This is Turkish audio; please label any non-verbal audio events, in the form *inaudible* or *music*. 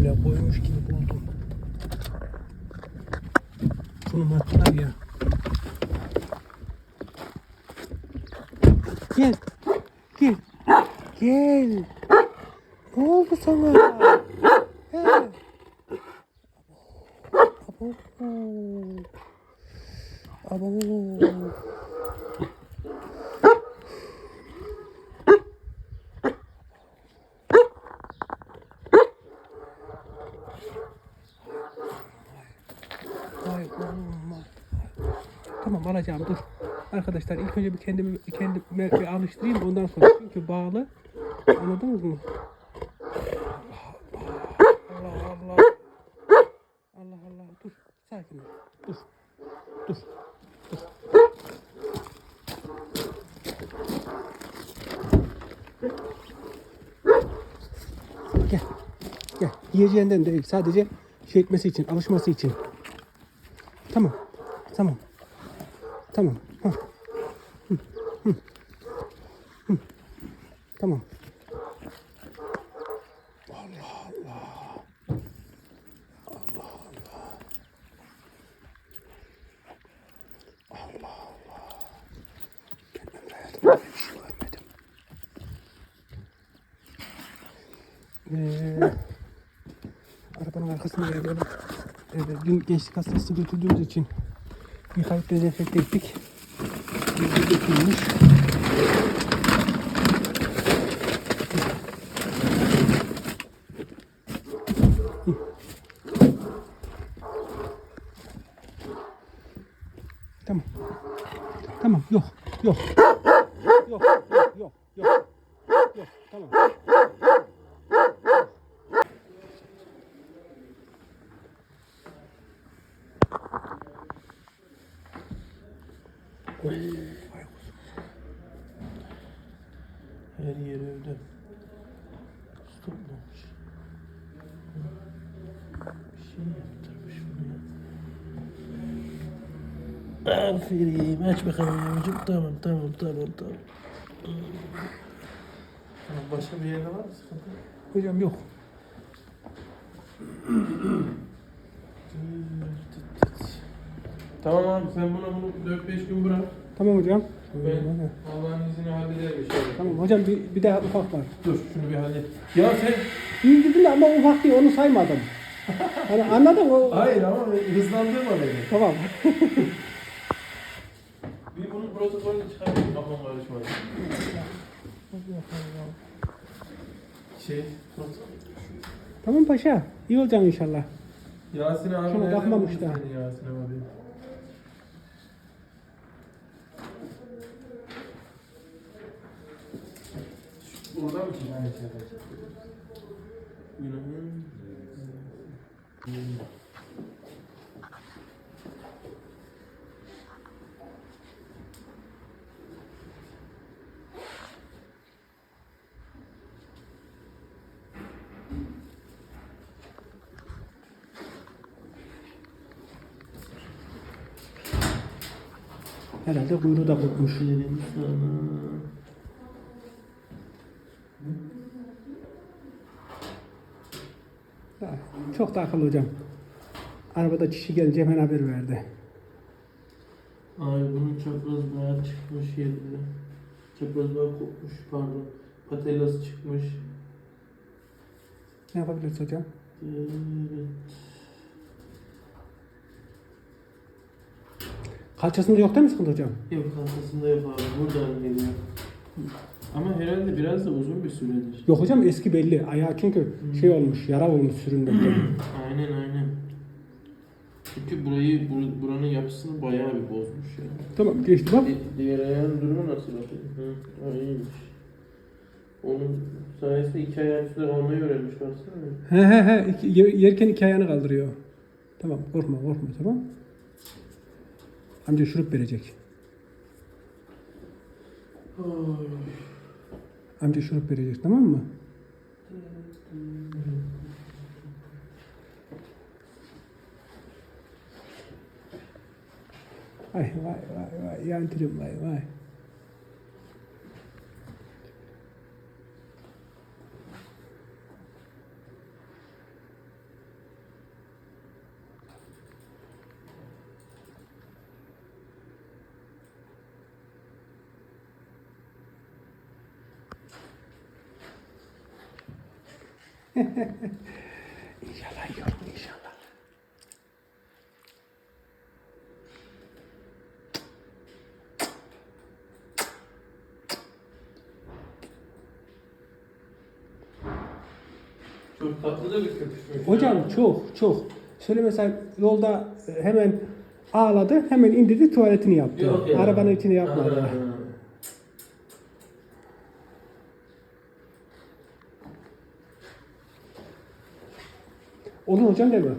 elimle koymuş gibi buldum. Bunu attılar ya. Gel. Gel. Gel. Ne oldu sana? He. Abo. Abo. Vay oğlum vay. Tamam alacağım dur. Arkadaşlar ilk önce bir kendimi kendime bir alıştırayım ondan sonra çünkü bağlı. Anladınız mı? Allah Allah. Allah Allah dur. Sakin ol. Dur. Dur. Dur. Gel. Gel. Yiyeceğinden değil. Sadece şey etmesi için, alışması için. Tamam. Tamam. Tamam. Hı. Hı. Hı. Hı. Tamam. Allah Allah. Allah Allah. Allah Allah. Kendimde hayatımda bir şey görmedim. Ee, arabanın arkasına geliyorum. Evet, dün gençlik hastanesi götürdüğümüz için yıkayıp dezenfekte ettik. Bizde götürülmüş. Tamam. Tamam. Yok. Yok. Yok. Yok. Yok. Yok. Yok. Tamam. Oy, vay kuzum. Her yer evde. Stopmamış. Bir şey yaptırmış bunu ya. Aferin. Aç bakalım yavrucuğum. Tamam tamam tamam tamam. Tamam, başka bir yerde var mı sıkıntı? Hocam yok. Tamam abi sen buna bunu 4-5 gün bırak. Tamam hocam. Ben Allah'ın izniyle hallederim inşallah. Tamam hocam bir, bir daha ufak var. Dur şunu bir hallet. Ya sen... İndirdim de ama ufak değil onu saymadım. Hani anladın mı? Hayır ama hızlandırma beni. Tamam. *laughs* Bir bunun protokolünü çıkarayım kafam karışmadı. Şey, tamam paşa. İyi olacaksın inşallah. Yasin abi Şuna nerede bakmamış buldun da. seni Yasin abi. Burada mı? Aynı şeyler. Günahın. Herhalde kuyruğu da kopmuş. Çok da akıllı hocam. Arabada kişi gelince hemen haber verdi. Ay bunun çapraz bayağı çıkmış yerinde. Çapraz bayağı kopmuş pardon. Patelası çıkmış. Ne yapabiliriz hocam? Evet. Kalçasında yok değil mi sıkıntı hocam? Yok kalçasında yok abi. Buradan geliyor. Ama herhalde biraz da uzun bir süredir. Yok hocam eski belli. Ayağı çünkü şey olmuş, yara olmuş sürünmekten. *clears throat* Aynen aynen. Çünkü burayı, bur- buranın yapısını bayağı bir bozmuş ya. tamam geçti bak. Di- diğer ayağın durumu nasıl bakayım? Hı, ha, iyiymiş. Onun sayesinde iki ayağın üstüne kalmayı öğrenmiş baksana. He he he. İki- yerken iki ayağını kaldırıyor. Tamam korkma korkma tamam. Amca şurup verecek. Ay. Amca şurup verecek tamam mı? Ay vay vay vay yantırım vay vay. *laughs* inşallah yiyorum inşallah. Çok tatlı da bir köpüşmüş. Hocam çok çok. Şöyle mesela yolda hemen ağladı, hemen indirdi tuvaletini yaptı. Yok ya. Arabanın içini yapmadı. Ha. Olur hocam değil mi?